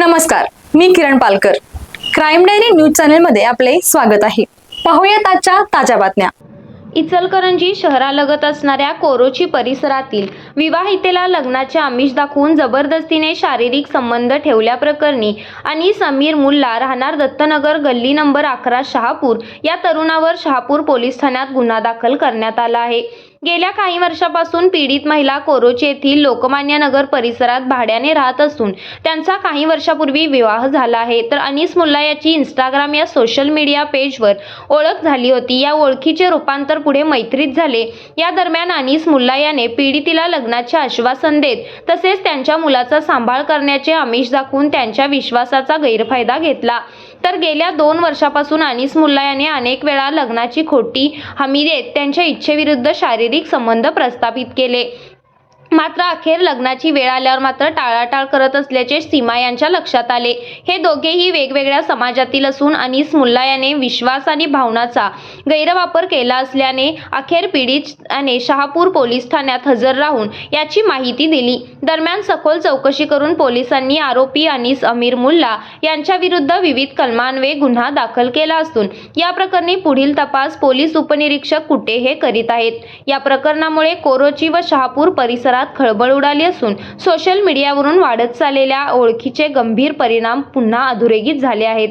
नमस्कार मी Kiran Palkar. Crime diary news चॅनलमध्ये आपले स्वागत आहे. पाहूयात आजच्या ताज्या बातम्या. इचलकरंजी शहरालगत असणाऱ्या कोरोची परिसरातील विवाहितेला लग्नाचे आमिष दाखवून जबरदस्तीने शारीरिक संबंध ठेवल्याप्रकरणी आणि समीर मुल्ला राहणार दत्तनगर गल्ली नंबर अकरा शहापूर या तरुणावर शहापूर पोलीस ठाण्यात गुन्हा दाखल करण्यात आला आहे. गेल्या काही वर्षापासून पीडित महिला कोरोची येथील लोकमान्य नगर परिसरात भाड्याने राहत असून त्यांचा काही वर्षापूर्वी विवाह झाला आहे. तर अनिस मुल्ला याची इंस्टाग्राम या सोशल मीडिया पेजवर ओळख झाली होती. या ओळखीचे रूपांतर पुढे मैत्रीत झाले. या दरम्यान अनिस मुल्ला याने पीडितीला लग्नाचे आश्वासन देत तसेच त्यांच्या मुलाचा सांभाळ करण्याचे आमिष दाखवून त्यांच्या विश्वासाचा गैरफायदा घेतला. तर गेल्या दोन वर्षापासून अनिस मुल्ला याने अनेक वेळा लग्नाची खोटी हमी देत त्यांच्या इच्छेविरुद्ध शारीरिक संबंध प्रस्थापित केले. मात्र अखेर लग्नाची वेळ आल्यावर मात्र टाळाटाळ करत असल्याचे सीमा यांच्या लक्षात आले. हे दोघेही वेगवेगळ्या समाजातील असून अनिस मुल्ला याने विश्वास आणि भावनाचा गैरवापर केला असल्याने अखेर पीडित आणि शहापूर पोलीस ठाण्यात हजर राहून याची माहिती दिली. दरम्यान सखोल चौकशी करून पोलिसांनी आरोपी अनिस अमीर मुल्ला यांच्या विरुद्ध विविध कलमान्वये गुन्हा दाखल केला असून या प्रकरणी पुढील तपास पोलीस उपनिरीक्षक कुटे हे करीत आहेत. या प्रकरणामुळे कोरोची व शहापूर परिसरात खळबळ उडाली असून सोशल मीडियावरून वाढत चाललेल्या ओळखीचे गंभीर परिणाम पुन्हा अधोरेखित झाले आहेत.